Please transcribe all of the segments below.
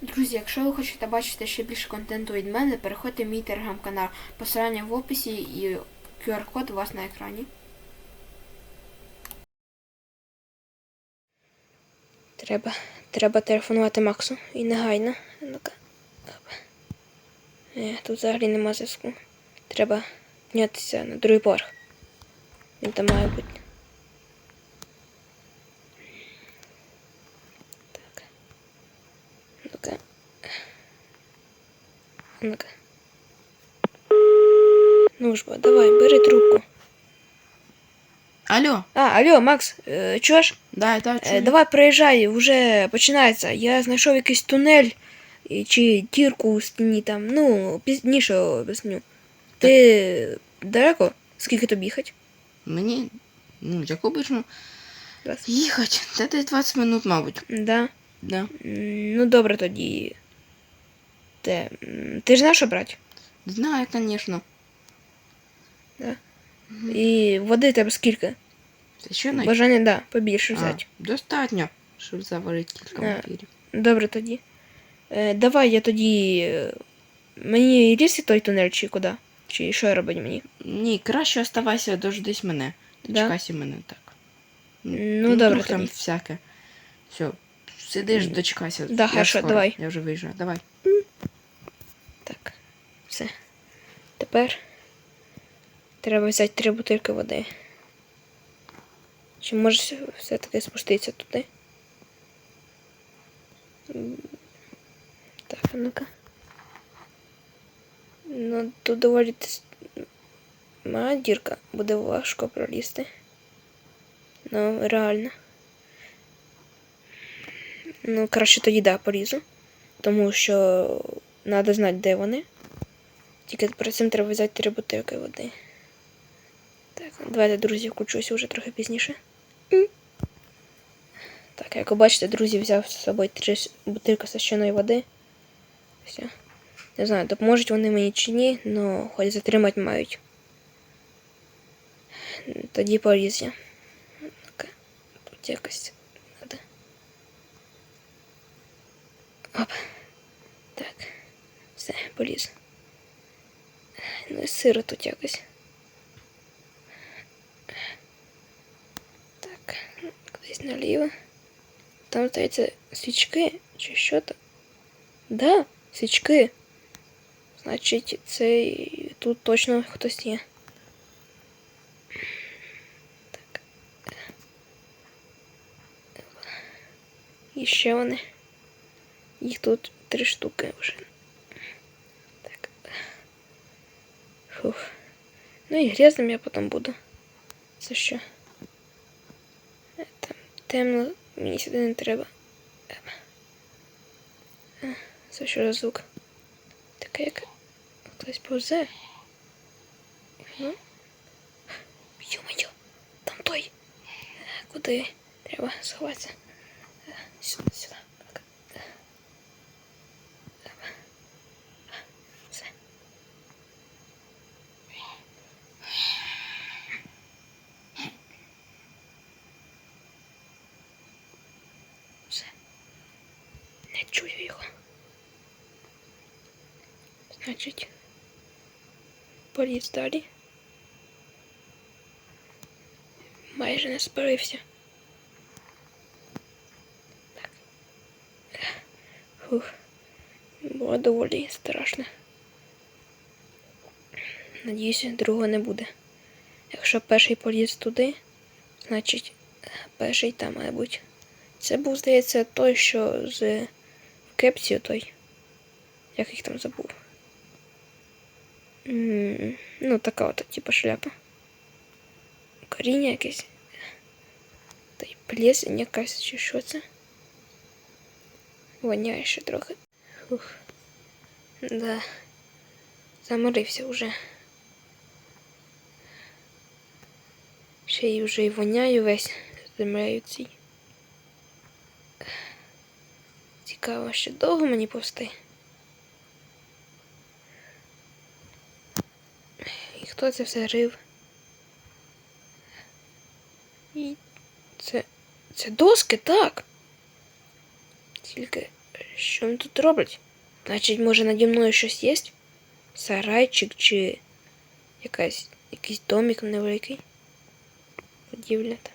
Друзі, якщо ви хочете бачити ще більше контенту від мене, переходьте в мій телеграм-канал. Посилання в описі і QR-код у вас на екрані. Треба, треба телефонувати Максу і негайно. Оп. Е, тут взагалі нема зв'язку. Треба піднятися на другий поверх. Він там має бути. Так. Ну-ка. Ну-ка. Ну ж давай, бери трубку. Алло, А, алло, Макс, е, чуєш? да, да, Е, чую. давай приїжджай, вже починається. Я знайшов якийсь тунель і- чи дірку у стіні там. Ну, пізніше об'ясню. Ти далеко? Скільки тобі їхати? Мені, ну, як обично, Раз. їхати. Та десь 20 минут, мабуть. Да. Да. М, Ну, добре тоді. М, ти ж знаєш, що брати? Знаю, звісно. І води тебе скільки? На Бажання, да, побільше а, достатньо, щоб заварити кілька вампірів. Добре тоді. Е, давай я тоді. е, Мені різти той тунель чи куди? Чи що робити мені? Ні, краще оставайся, дождись мене. Да? Дочекайся мене так. Ну, добре вдруг там тоді. всяке. Все, сидиш, дочекайся. Да, Я хорошо, скоро, давай. Я вже виїжджаю, давай. Все. Тепер треба взяти три бутильки води. Чи може все-таки спуститися туди? Так, а ну-ка. Ну, тут доволі мала дірка, буде важко пролізти. Ну, реально. Ну, краще тоді да, полізу. Тому що треба знати, де вони. Тільки перед цим треба взяти три бутилки води. Так, давайте, друзі, включуся вже трохи пізніше. Так, як ви бачите, друзі, взяв з собою три бутилки священої води. Все. Не знаю, допоможуть вони мені чи ні, але хоч затримати мають. Тоді поліз я. Ну-ка, тут якось надо. Оп. Так. Все, поліз. Ну і сиро тут якось. Так, кудись наліво. Там, здається, свічки чи що там? Да, свічки. Значить, це і тут точно хтось є. Так. І ще вони. Їх тут три штуки вже. Ну і грязним я потім буду. Це що? Там темно, мені сюди не треба. Це що за звук? Таке як хтось повзе. Ну. Йо-моє, там той. Куди? Треба сховатися. Сюди, сюди. Так. Е. Ем. Все. Все. Не чую його. Значить, поліз далі. Майже не спалився. Так. Фух. Було доволі страшно. Надіюся, другого не буде. Якщо перший поліз туди, значить перший там має бути. Це був, здається, той, що з в кепсі той. Як їх там забув. М, Ну, така от, типу, шляпа. Коріння якесь. Та й плесень якась, чи що це. Воняє ще трохи. Фух. Да. Заморився вже. Ще й вже й воняю весь землею цій. Цікаво, ще довго мені повсти. І хто це все рив? І це. Це доски, так. Тільки Що вони тут роблять? Значить, може наді мною щось є? Сарайчик чи якась, якийсь домик невеликий? Будівля там.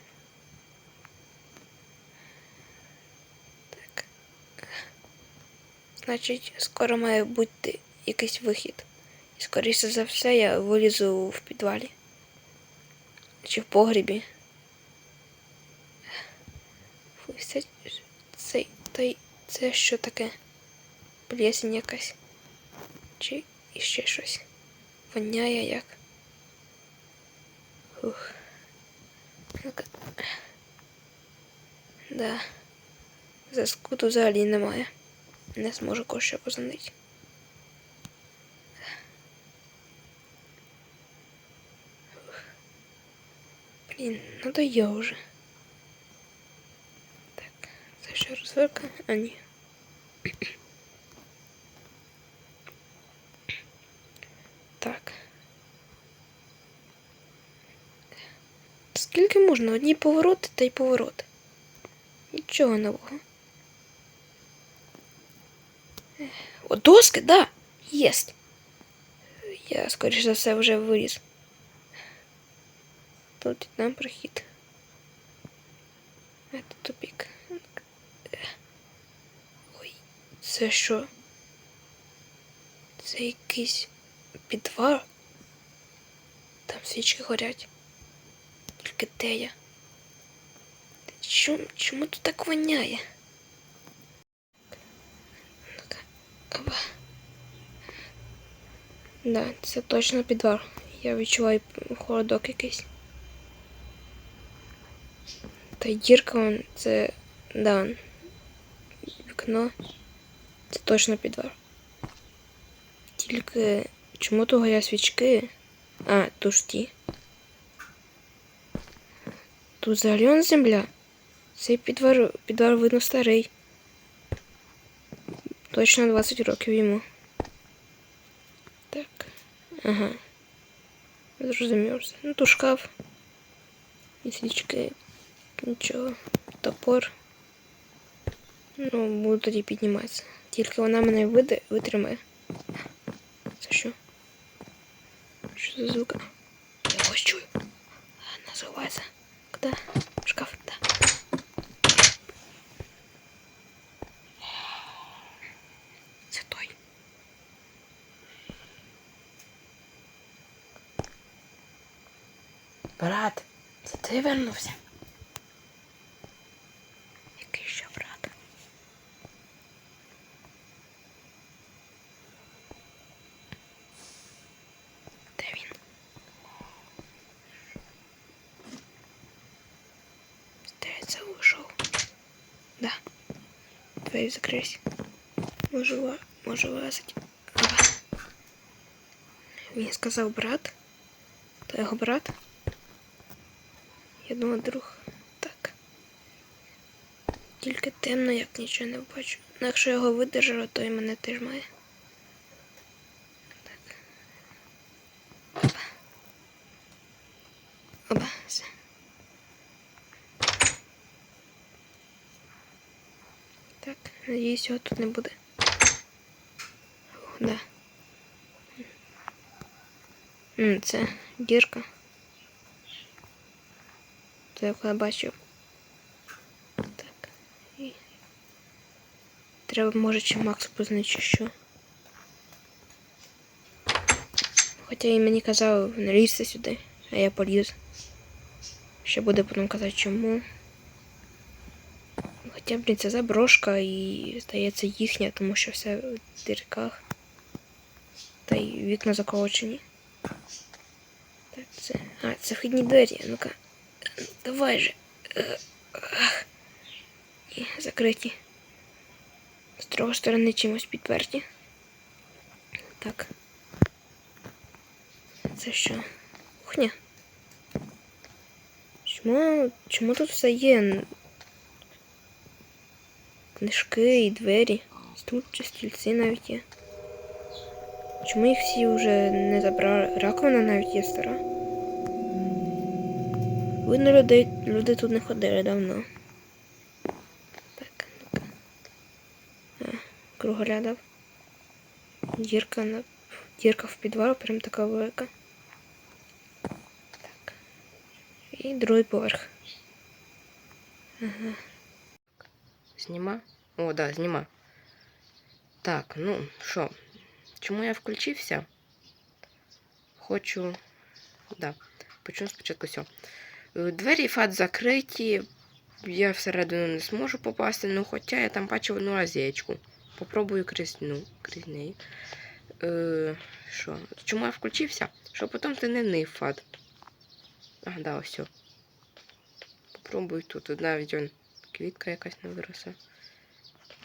Так. Значить, скоро має бути якийсь вихід. І скоріше за все я вилізу в підвалі. Чи в погрібі. Фу, це, це, це, це що таке? Плесень якась. Чи іще щось. Воняє як. Фух. Да. Зв'язку тут взагалі немає. Не зможу кощо позвонити. Блін, ну да я вже. Так, це ще розвилка? А ні. Так. Скільки можна? Одні повороти та й повороти. Нічого нового. О, доски, да, єсть. Я, скоріш за все, вже виріс. Тут і там прохід. Це тупик. Ой, це що? Це якийсь підвал? Там свічки горять. Тільки де я? Чому, чому тут так воняє? Ну-ка, опа. Да, це точно підвал. Я відчуваю холодок якийсь. Та дірка вон, це. Да. Вікно. Це точно підвал. Тільки чому того я свічки? А, то ж ті. Тут взагалі он земля. Цей підвал, підвал видно старий. Точно 20 років йому. Ага. Зрозумів все. Ну, тут шкаф. І. Нічого. Топор. Ну, буду тоді підніматися. Тільки вона мене види, витримає. Це що? Що за звук? Я ось чую. Називається. Куди? В шкаф, да. Це той. Брат, це ти вернувся? Який ще брат? Де він? Здається, вийшов. Да. Двері закрились. Можу, можу лазити. Ага. Він сказав брат. То його брат? Я думаю, друг. Так. Тільки темно, як нічого не бачу. Ну, якщо його видержало, то і мене теж має. Так. Опа. Опа, все. Так, надіюсь, його тут не буде. Ух, да. Це дірка. Я бачив. Так. І... Треба, може, чи Макс познати, чи що. Хоча він мені казав не лізти сюди, а я поліз. Ще буде потім казати чому. Хоча, блін, це заброшка і здається їхня, тому що все в дірках. Та й вікна заколочені. Так, це. А, це вхідні двері. Ну-ка. Давай же. Е, ах. Ні, закриті. З другої сторони чимось підперті. Так. Це що? Кухня? Чому, чому тут все є? Книжки і двері. Тут чи стільці навіть є. Чому їх всі вже не забрали? Раковина навіть є стара. Видно, людей, люди тут не ходили давно. Так, ну-ка. Круголя Дірка на. Дірка в підвал, прям така велика. Так. І другий поверх. Ага. Зніма? О, да, зніма. Так, ну що, чому я включився? Хочу. Да, почну спочатку все. Двері фат закриті. Я всередину не зможу попасти, ну хоча я там бачив одну лазєчку. Попробую крізь, ну, крізь неї. Е, що? Чому я включився? Щоб потім ти не нив фат. А, да, ось. Попробую тут. Тут навіть он квітка якась не виросла.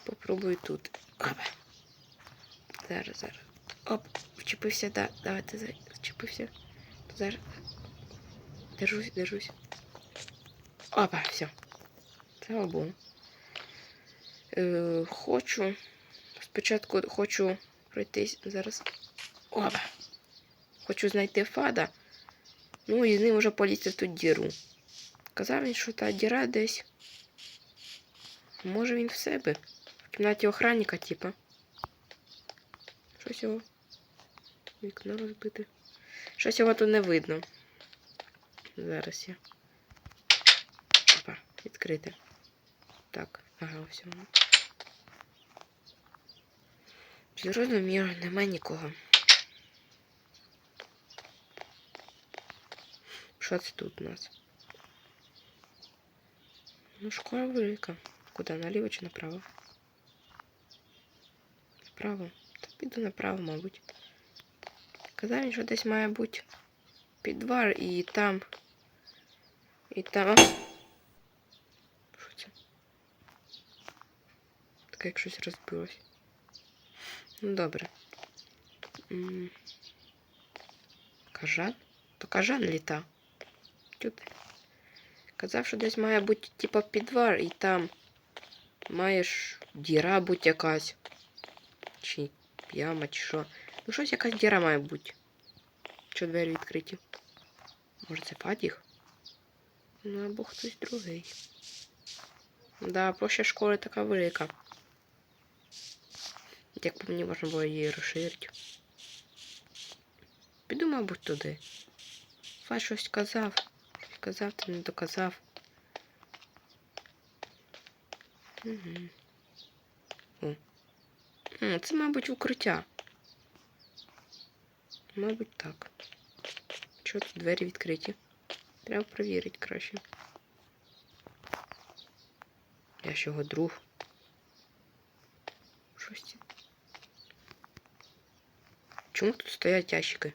Попробую тут. Опа. Зараз, зараз. Оп, вчепився, да, давайте за- вчепився. Зараз. Держусь, держусь. Опа, все. Слава Богу. Е, хочу. Спочатку хочу пройтись зараз. Опа. Хочу знайти фада. Ну і з ним вже полізти в ту діру. Казав він, що та діра десь. Може він в себе? В кімнаті охранника, типа. Щось його. Вікно розбите. Щось його тут не видно. Зараз я. Опа, відкрите. Так, ага, ось воно. Зрозуміло, нема нікого. Що це тут у нас? Ну, школа велика. Куди? Наліво чи направо? Направо. Та піду направо, мабуть. Казав що десь має бути підвал і там. І там. Що це? Таке як щось розбилось. Ну, добре. М. Кажан? То кажан літа. Тут. Казав, що десь має бути типа підвал, і там маєш діра бути якась. Чи яма, чи що. Ну щось якась діра має бути. Що двері відкриті? Може це Фадіх? Ну або хтось другий. Да, площа школи така велика. Як по мені можна було її розширити. Піду, мабуть, туди. Фа щось казав. Казав, ти не доказав. Угу. О. Це, мабуть, укриття. Мабуть, так. Що тут двері відкриті? Треба перевірити краще. Я ж його друг. Щось. Чому тут стоять ящики?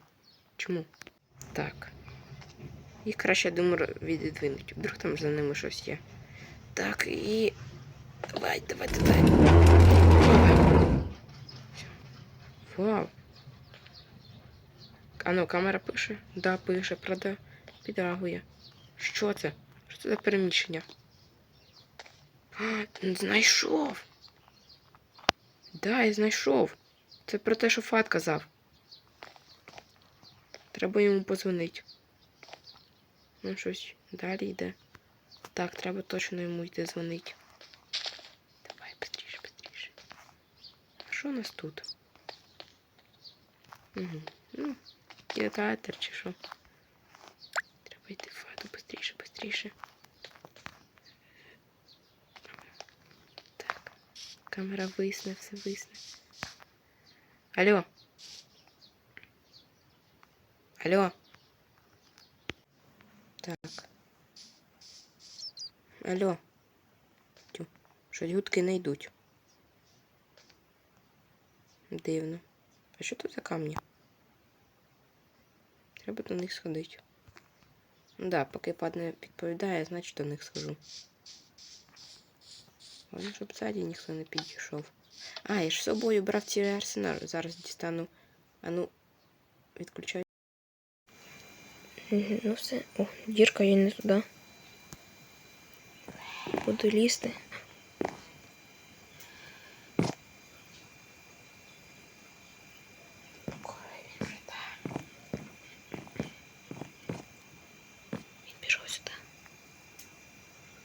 Чому? Так. Їх краще, я думаю, віддвинуть. Вдруг там за ними щось є. Так, і. Давай, давай, давай. Всё. Вау. А ну, камера пише? Да, пише, правда, підрагує. Що це? Що це за переміщення? А, знайшов. Да, я знайшов. Це про те, що Фат казав. Треба йому позвонити. Ну, щось далі йде. Так, треба точно йому йти дзвонити. Давай, быстріше, быстріше. А що у нас тут? Угу. Ну, театр чи що. Треба в фату быстріше, быстріше. Так. Камера висне, все висне. Алло. Алло. Так. Алло. Тю, щось гудки не йдуть. Дивно. А що тут за камні? Треба до них сходити. Да, поки пад не відповідає, значить до них схожу. Головне, щоб ззаді ніхто не підійшов. А, я ж з собою брав цілий арсенал. Зараз дістану. А ну, відключаю. Ну все. О, дірка є не туди. Буду лізти. Він пішов сюди.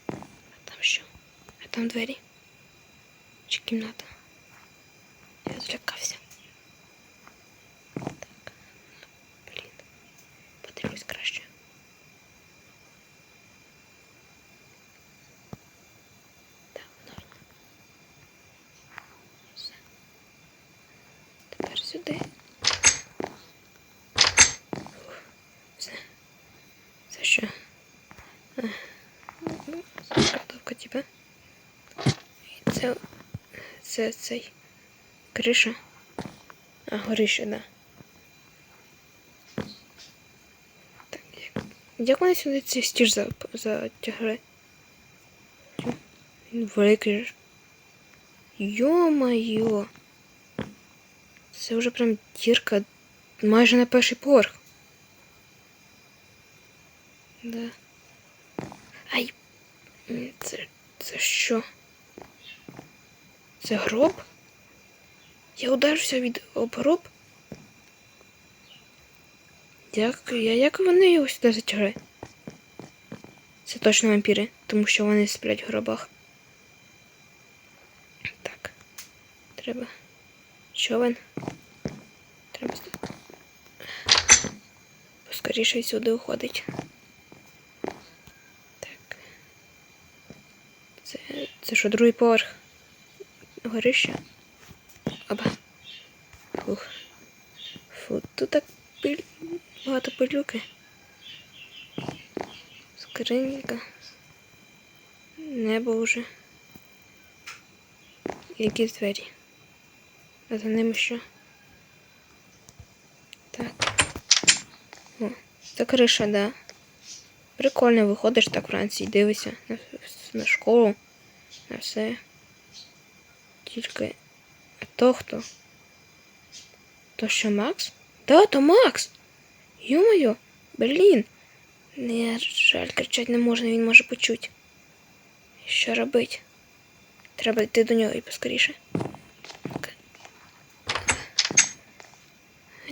А там що? А там двері? Чи кімната? Сюди. Це. Це що? А, ну, Картопка, типа. І це. Це цей. Криша. А, горище, да. Так, як, вони сюди цей стіж за, затягли? Він великий ж. Йо-моє. Це вже прям дірка майже на перший поверх. Да. Ай. М, Це, це що? Це гроб? Я ударився від об гроб? Як, я, як вони його сюди затягли? Це точно вампіри, тому що вони сплять в гробах. Так. Треба. Човен. Треба. Поскоріше сюди уходить. Так. Це. Це що, другий поверх? Горище? Оба. Фух. Фу, тут так пиль... багато пилюки. Скринька. Небо вже. Якісь двері. А за ними що? Так. О, це криша, да. Прикольно виходиш так вранці і дивишся на, на школу, на все. Тільки. То хто? То що Макс? Да, то Макс! Йо-моє, блін. Не, жаль, кричать не можна, він може почути. Що робить? Треба йти до нього і поскоріше.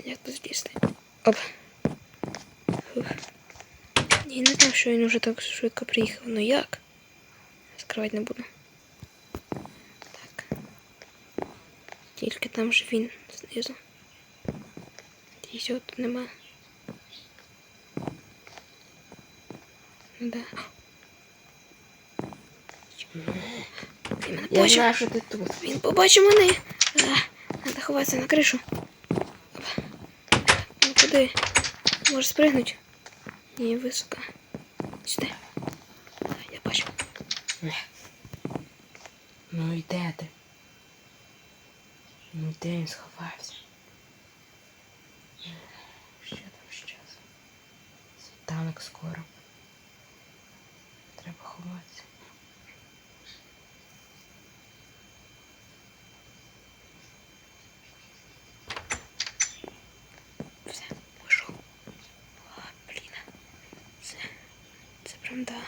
Як тут злізти? Оп. Фух. Я не знав, що він уже так швидко приїхав. Ну як? Скривати не буду. Так. Тільки там же він знизу. Цього тут нема. Да. Він мене Я знаю, що ти тут. Він побачив мене. А, Надо ховатися на кришу. Ну куди? Може спригнути? Ні, високо. Сюди. Я бачу. Ну і де ти? Ну де він сховався? Що там ще? Світанок скоро. Треба ховатися. Все, пішов. Блін. Це, це прям да.